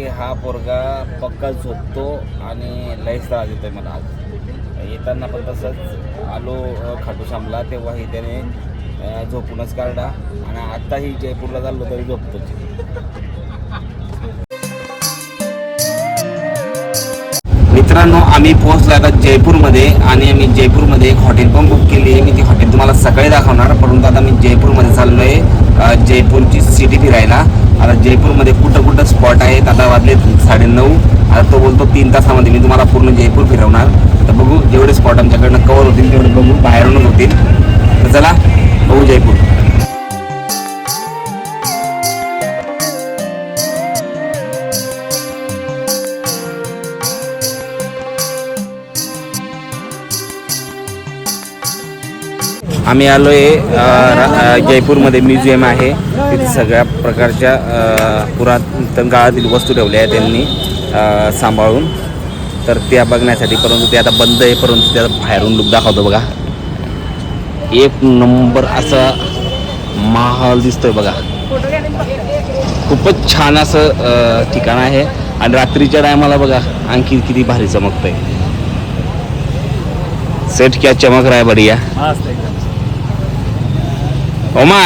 की हा पोरगा पक्का झोपतो आणि लईच त्रास येतोय मला आज. येताना पण तसंच. आलो खाटू श्यामला. तेव्हाही त्याने झोपूनच काढला आणि आत्ताही जयपूरला चाललो तरी झोपतोच. मित्रांनो आम्ही पोहोचलो आता जयपूरमध्ये आणि आम्ही जयपूरमध्ये एक हॉटेल पण बुक केली आहे. मी ती हॉटेल तुम्हाला सकाळी दाखवणार परंतु आता मी जयपूरमध्ये चाललो आहे जयपूरची सिटी फिरायला. आता जयपूरमध्ये कुठं कुठं स्पॉट आहेत? आता वाजले साडेनऊ. आता तो बोलतो तीन तासामध्ये मी तुम्हाला पूर्ण जयपूर फिरवणार. तर बघू जेवढे स्पॉट आमच्याकडनं कवर होतील तेवढे बघू बाहेरूनच होतील. तर चला बघू जयपूर. आम्ही आलो आहे जयपूरमध्ये म्युझियम आहे. तिथे सगळ्या प्रकारच्या पुरातन काळातील वस्तू ठेवल्या आहेत त्यांनी सांभाळून. तर त्या बघण्यासाठी परंतु ते आता बंद आहे परंतु त्याला बाहेरून लुक दाखवतो बघा. एक नंबर असा महाल दिसतोय बघा. खूपच छान असं ठिकाण आहे. आणि रात्रीच्या टायमाला बघा आणखी किती भारी चमकतंय. सेट क्या चमक रहा है बढ़िया. ओमा.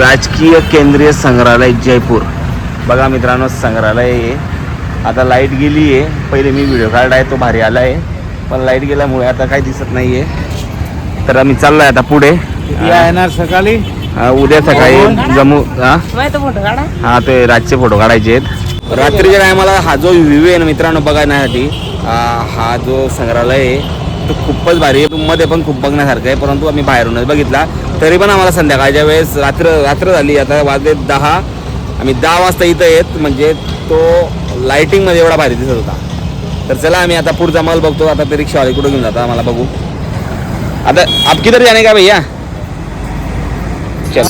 राजकीय केंद्रीय संग्रहालय जयपूर. बघा मित्रांनो संग्रहालय आहे. आता लाइट गेली आहे. पहिले मी व्हिडिओ काढलाय तो भारी आला आहे. पण लाइट गेल्यामुळे आता काही दिसत नाही आहे तर आम्ही चाललोय आता पुढे. येणार सकाळी? हा, उद्या सकाळी जमू हा? फोटो काढा. हा ते रातचे फोटो काढायचे आहेत. रात्रीच्या टायमाला हा जो व्ह्यू आहे ना मित्रांनो बघण्यासाठी हा जो संग्रहालय आहे तो खूपच भारी आहे. मध्ये पण खूप बघण्यासारखं आहे परंतु आम्ही बाहेरूनच बघितला. तरी पण आम्हाला संध्याकाळच्या वेळेस रात्र रात्र झाली. आता वाजले दहा. आम्ही दहा वाजता इथं येत म्हणजे तो लाईटिंगमध्ये एवढा भारी दिसत होता. तर चला आम्ही आता पुढचा माल बघतो. आता ते रिक्षावाले कुठं घेऊन जाता आम्हाला बघू. आता आप किधर जाणे का भैया? चल.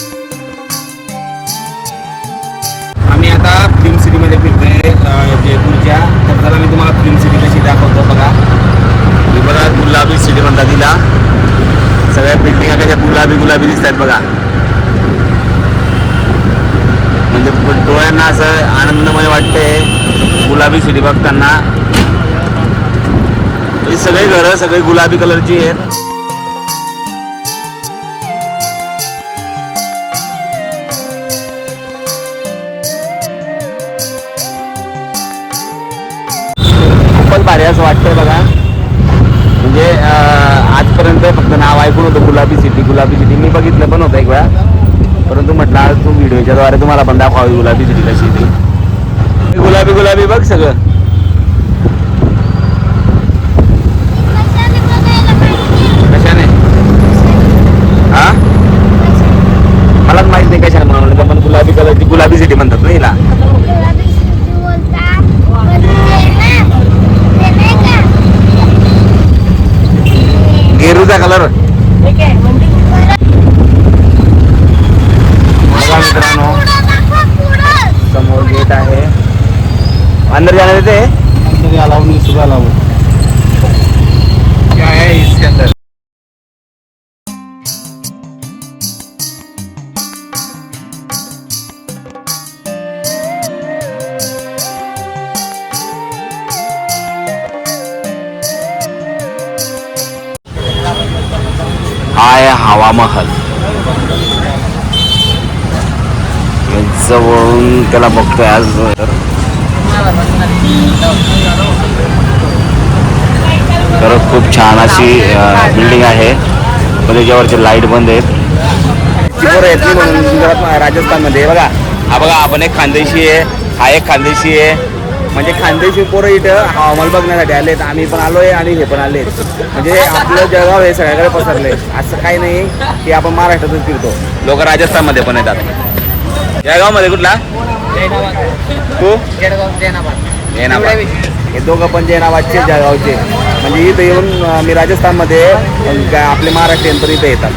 आम्ही आता फिल्म सिटीमध्ये फिरतोय जयपूरच्या. तर चला मी तुम्हाला फिल्म सिटी कशी दाखवतो बघा. बघा गुलाबी सिटी म्हणतात तिला सगळ्या बिल्डिंगा कशा गुलाबी गुलाबी दिसत आहेत बघा. म्हणजे डोळ्यांना असं आनंदमय वाटते गुलाबी सिटी बघताना. म्हणजे ही सगळी घरं सगळी गुलाबी कलरची आहेत. खूपच भारी असं वाटतंय बघा. आजपर्यंत फक्त नाव ऐकून होतं गुलाबी सिटी गुलाबी सिटी. मी बघितलं पण होतं एक वेळा. परंतु म्हटलं आज तू व्हिडिओच्या द्वारे तुम्हाला पण दाखवावी गुलाबी सिटी कशी ती गुलाबी गुलाबी बघ सगळं कशाने हा मलाच माहीत नाही कशाने म्हणून पण गुलाबी कलरची गुलाबी सिटी म्हणतात ना हिला गेरूचा कलर बघा मित्रांनो समोर गेट आहे. अंदर जाने येते अंदर अलाउ सुद्धा लावून आय हवा महल जवळून त्याला बघतोय आज. तर खूप छान अशी बिल्डिंग आहे. पण त्याच्यावरचे लाइट बंद आहेत. चिपोर येतली राजस्थानमध्ये. बघा हा बघा आपण एक खानदेशी आहे हा एक खानदेशी आहे. म्हणजे खानदेशी पोरं इथं हवामान बघण्यासाठी आलेत. आम्ही पण आलोय आणि हे पण आले म्हणजे आपलं जळगाव हे सगळ्याकडे पसरले असं काही नाही की आपण महाराष्ट्रातच फिरतो. लोक राजस्थानमध्ये पण येतात. जळगावमध्ये कुठला? तू? जैनाबाद हे दोघं पण जैनाबादचे जळगावचे म्हणजे इथं येऊन मी राजस्थानमध्ये आपले महाराष्ट्रीयन पण इथं येतात.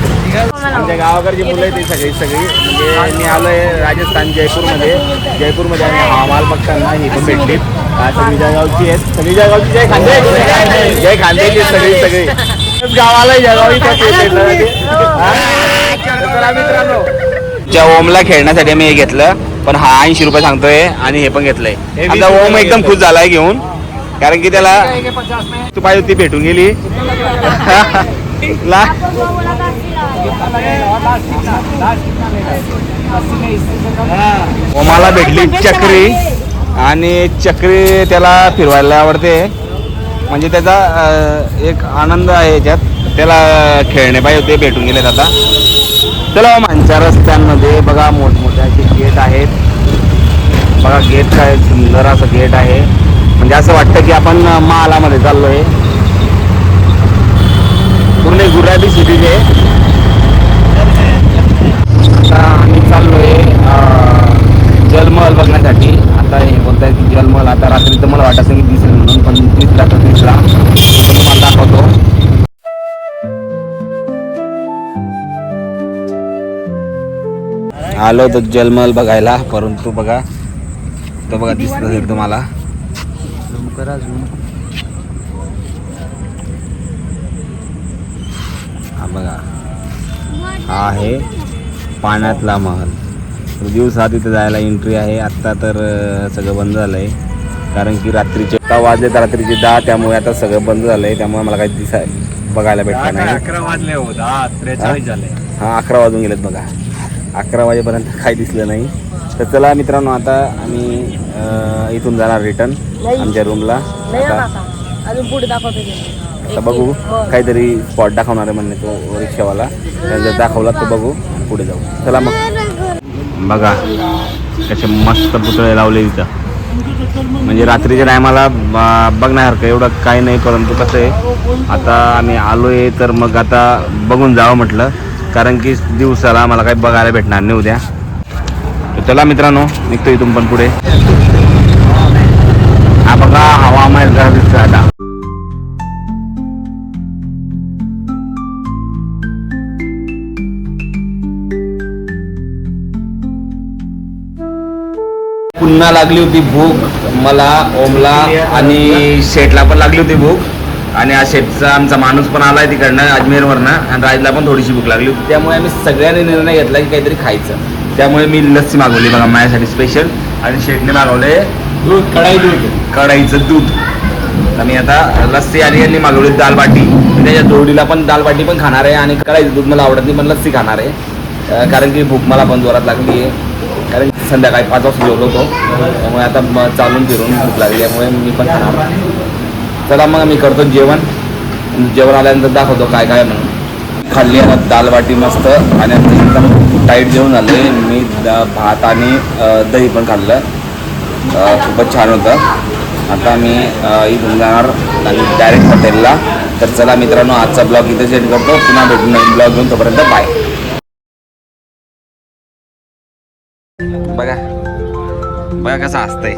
आमच्या गावाकडची मुलं आहेत ती सगळी सगळी. म्हणजे मी आलोय राजस्थान जयपूरमध्ये. जयपूरमध्ये आम्ही हवामाल बघताना ही पण भेटली. सगळी जळगावची आहेत सगळी जळगावची जय खांदे. जय आहेत सगळी सगळी. गावाला जळगाव? तर मित्रांनो. च्या ओमला खेळण्यासाठी आम्ही हे घेतलं पण हा ऐंशी रुपये सांगतोय आणि हे पण घेतलंय. आता ओम एकदम खुश झालाय घेऊन. कारण की त्याला तू पाहिजे होती भेटून गेली. ला. ओमाला भेटली चक्री. आणि चक्री त्याला फिरवायला आवडते. म्हणजे त्याचा एक आनंद आहे याच्यात. त्याला खेळणे पाहिजे होते भेटून गेलेत आता. चला मानच्या रस्त्यांमध्ये बघा मोठमोठे असे गेट आहेत. बघा गेट काय सुंदर असं गेट आहे. म्हणजे असं वाटतं की आपण महालामध्ये चाललोय. पूर्ण गुराटी सिटीज आहे आता आम्ही चाललोय जलमहल बघण्यासाठी. आता हे बोलताय की जलमहल आता रात्री तर मला वाटत की दिसेल म्हणून पण तीच रात्र दिसला. तुम्हाला दाखवतो. आलो तर जलमहल बघायला परंतु बघा तो बघा दिसत असेल तुम्हाला हा बघा. हा आहे पाण्यातला महल. दिवसा तिथे जायला एंट्री आहे. आत्ता तर सगळं बंद झालं आहे कारण की रात्रीचे का वाजले तर रात्रीचे दहा त्यामुळे आता सगळं बंद झालं आहे त्यामुळे मला काही दिसाय बघायला भेटलं नाही. अकरा वाजले हो दहा त्रेचाळीस झाले. हा अकरा वाजून गेलेत बघा. अकरा वाजेपर्यंत काही दिसलं नाही. तर चला मित्रांनो आता आम्ही इथून जाणार रिटर्न आमच्या रूमला आता दाखवतो आता बघू. काहीतरी स्पॉट दाखवणार आहे म्हणणे तो रिक्षावाला. जर दाखवला तर बघू. पुढे जाऊ. चला मग. बघा कसे मस्त पुतळे लावले इथं. म्हणजे रात्रीच्या टायमाला बघण्यासारखं एवढं काही नाही परंतु कसं आहे आता आम्ही आलो आहे तर मग आता बघून जावं म्हटलं. कारण की दिवसाला मला काही बघायला भेटणार नाही उद्या. चला मित्रांनो निघतो इथून पण पुढे. हा बघा हवामान जरा दिसतं आता. पुन्हा लागली होती भूक मला ओमला आणि शेठला पण लागली होती भूक. आणि हा शेठचा आमचा माणूस पण आलाय तिकडनं अजमेरवरनं. आणि राजला पण थोडीशी भूक लागली होती. त्यामुळे आम्ही सगळ्यांनी निर्णय घेतला की काहीतरी खायचं. त्यामुळे मी लस्सी मागवली बघा माझ्यासाठी स्पेशल आणि शेटने मागवले दूध कढाई दूध. कढाईचं दूध. आणि आता लस्सी आणि यांनी मागवली दाल बाटी. त्याच्या जोडीला पण दाल बाटी पण खाणार आहे आणि कढाईचं दूध मला आवडत नाही पण लस्सी खाणार आहे. कारण की भूक मला पण जोरात लागली आहे. कारण की संध्याकाळी पाच वाजता जेवलो होतो. त्यामुळे आता चालून फिरून भूक लागली त्यामुळे मी पण खाणार चला मग मी करतो जेवण. जेवण आल्यानंतर दाखवतो काय काय म्हणून. खाल्ली आता दाल बाटी मस्त. आणि एकदम टाईट जेवण आले मी भात आणि दही पण खाल्लं. खूपच छान होतं. आता मी इथून जाणार आणि डायरेक्ट हॉटेलला तर चला मित्रांनो आजचा ब्लॉग इथे सेंड करतो. पुन्हा भेटून नवीन ब्लॉग घेऊन. तोपर्यंत बाय बघा. बघा कसं असतंय.